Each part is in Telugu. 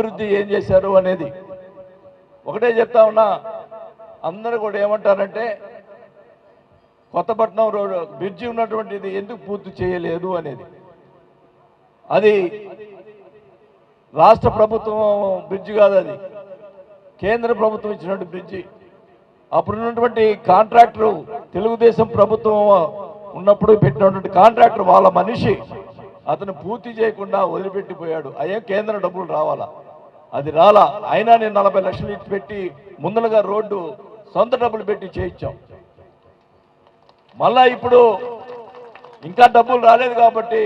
అభివృద్ధి ఏం చేశారు అనేది. ఒకటే చెప్తా ఉన్నా అందరూ కూడా ఏమంటారంటే కొత్తపట్నం రోడ్ బ్రిడ్జి ఉన్నటువంటిది ఎందుకు పూర్తి చేయలేదు అనేది. అది రాష్ట్ర ప్రభుత్వం బ్రిడ్జి కాదు అది. కేంద్ర ప్రభుత్వం ఇచ్చినటువంటి బ్రిడ్జి. అప్పుడు ఉన్నటువంటి కాంట్రాక్టర్ తెలుగుదేశం ప్రభుత్వం ఉన్నప్పుడు పెట్టినటువంటి కాంట్రాక్టర్ వాళ్ళ మనిషి అతను పూర్తి చేయకుండా వదిలిపెట్టిపోయాడు. అయ్యే కేంద్రం డబ్బులు రావాలా? అది రాలా. అయినా నేను నలభై లక్షలు ఇచ్చి పెట్టి ముందలుగా రోడ్డు సొంత డబ్బులు పెట్టి చేయించాం. మళ్ళా ఇప్పుడు ఇంకా డబ్బులు రాలేదు కాబట్టి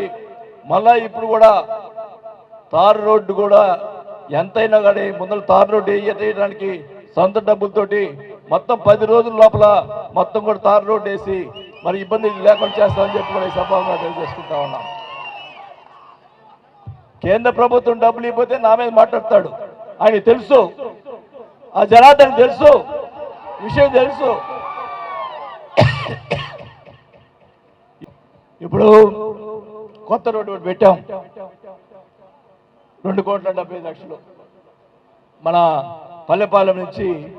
మళ్ళా ఇప్పుడు కూడా తారు రోడ్డు కూడా ఎంతైనా కానీ ముందర తారు రోడ్డు వేయడానికి సొంత డబ్బులతోటి మొత్తం పది రోజుల లోపల మొత్తం కూడా తారు రోడ్డు వేసి మరి ఇబ్బంది లేకుండా చేస్తామని చెప్పి కూడా ఈ సభగా తెలియజేసుకుంటా ఉన్నాం. కేంద్ర ప్రభుత్వం డబ్బులు ఇవ్వతే నా మీద మాట్లాడతాడు. ఆయన తెలుసు. ఆ జనార్దన్ తెలుసు. విషయం తెలుసు. ఇప్పుడు కొత్త రోడ్డు పెట్టాం. రెండు కోట్ల డెబ్బై లక్షలు. మన పల్లెపాలెం నుంచి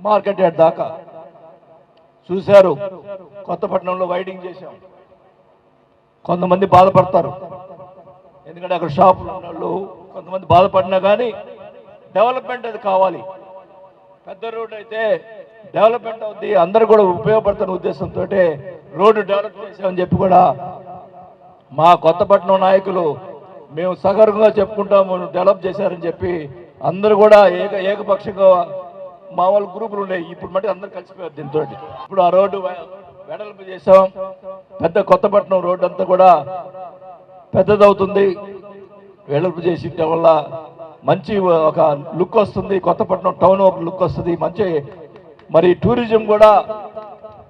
మార్కెట్ యార్డ్ దాకా. చూశారు. కొత్తపట్నంలో వైడింగ్ చేశాం. కొంతమంది బాధపడతారు. ఎందుకంటే అక్కడ షాపులు ఉన్న వాళ్ళు కొంతమంది బాధపడినా కానీ డెవలప్మెంట్ అది కావాలి. పెద్ద రోడ్డు అయితే డెవలప్మెంట్ అవుద్ది. అందరూ కూడా ఉపయోగపడుతున్న ఉద్దేశంతో రోడ్డు డెవలప్ చేసామని చెప్పి కూడా మా కొత్తపట్నం నాయకులు మేము సగర్వంగా చెప్పుకుంటాము డెవలప్ చేశారని చెప్పి అందరూ కూడా ఏక ఏకపక్షంగా మా వాళ్ళ గ్రూపులు ఉన్నాయి. ఇప్పుడు మట్టి అందరూ కలిసిపోయారు దీంతో ఇప్పుడు ఆ రోడ్డు వెడల్పు చేసాం పెద్ద కొత్తపట్నం రోడ్డు అంతా కూడా పెద్దదవుతుంది. వెడల్పు చేసి వల్ల మంచి ఒక లుక్ వస్తుంది. కొత్తపట్నం టౌన్ ఒక లుక్ వస్తుంది. మంచి మరి టూరిజం కూడా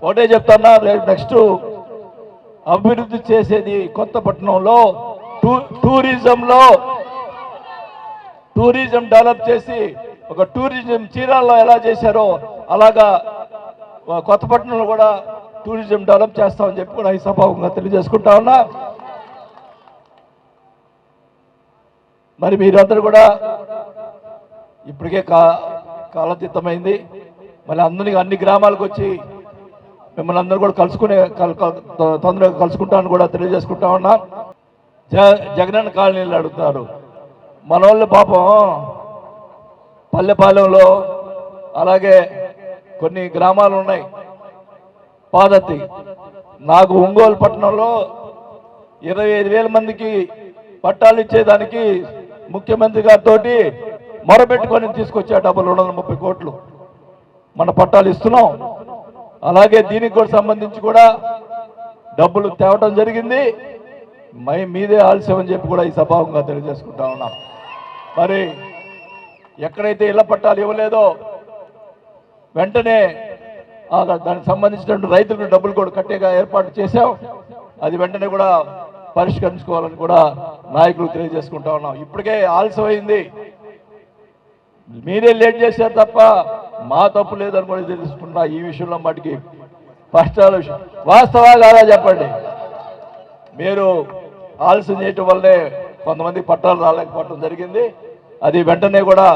ఒకటే చెప్తున్నా నెక్స్ట్ అభివృద్ధి చేసేది కొత్తపట్నంలో టూ టూరిజంలో. టూరిజం డెవలప్ చేసి ఒక టూరిజం చీరాల్లో ఎలా చేశారో అలాగా కొత్తపట్నంలో కూడా టూరిజం డెవలప్ చేస్తామని చెప్పి కూడా ఈ సభాముఖంగా తెలియజేసుకుంటా ఉన్నా. మరి మీరందరూ కూడా ఇప్పటికే కా కాలతీతమైంది. మళ్ళీ అందరినీ అన్ని గ్రామాలకు వచ్చి మిమ్మల్ని అందరూ కూడా కలుసుకునే తొందరగా కలుసుకుంటామని కూడా తెలియజేసుకుంటా ఉన్నా. జ జగనన్న కాలనీలు అడుగుతున్నారు. మన వాళ్ళు పాపం పల్లెపాలెంలో అలాగే కొన్ని గ్రామాలు ఉన్నాయి. పాదతి. నాకు ఒంగోలు పట్టణంలో ఇరవై ఐదు వేల మందికి పట్టాలు ఇచ్చేదానికి ముఖ్యమంత్రి గారితో మొరబెట్టుకొని తీసుకొచ్చా డబ్బులు రెండు వందల ముప్పై కోట్లు. మన పట్టాలు ఇస్తున్నాం. అలాగే దీనికి కూడా సంబంధించి కూడా డబ్బులు తేవటం జరిగింది. మై మీదే ఆలస్యం అని చెప్పి కూడా ఈ సభావంగా తెలియజేసుకుంటా ఉన్నాం. మరి ఎక్కడైతే ఇళ్ళ పట్టాలు ఇవ్వలేదో వెంటనే దానికి సంబంధించినటువంటి రైతులకు డబ్బులు కూడా కట్టేగా ఏర్పాటు చేశాం. అది వెంటనే కూడా పరిష్కరించుకోవాలని కూడా నాయకులు తెలియజేసుకుంటా ఉన్నాం. ఇప్పటికే ఆలస్యం అయింది మీరే లేట్ చేశారు తప్ప మా తప్పు లేదని కూడా తెలుసుకుంటా ఈ విషయంలో మటుకి. ఫస్ట్ ఆలోచన వాస్తవా కాదా చెప్పండి. మీరు ఆలస్యం చేయటం వల్లే కొంతమంది పట్టాలు రాలేకపోవడం జరిగింది. అది వెంటనే కూడా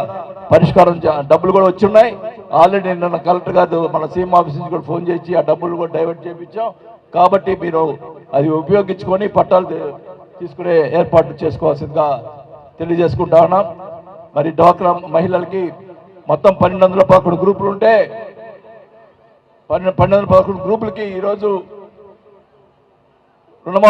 పరిష్కారం డబ్బులు కూడా వచ్చి ఉన్నాయి ఆల్రెడీ నిన్న కలెక్టర్ గారు మన సీఎం ఆఫీస్ నుంచి కూడా ఫోన్ చేసి ఆ డబ్బులు కూడా డైవర్ట్ చేయించాం. కాబట్టి మీరు అది ఉపయోగించుకొని పట్టాలు తీసుకునే ఏర్పాట్లు చేసుకోవాల్సిందిగా తెలియజేసుకుంటా ఉన్నాం. మరి డ్వాక్రా మహిళలకి మొత్తం పన్నెండు వందల పదకొండు గ్రూపులు ఉంటే పన్నెండు పన్నెండు వందల పదకొండు గ్రూపులకి ఈరోజు రుణమా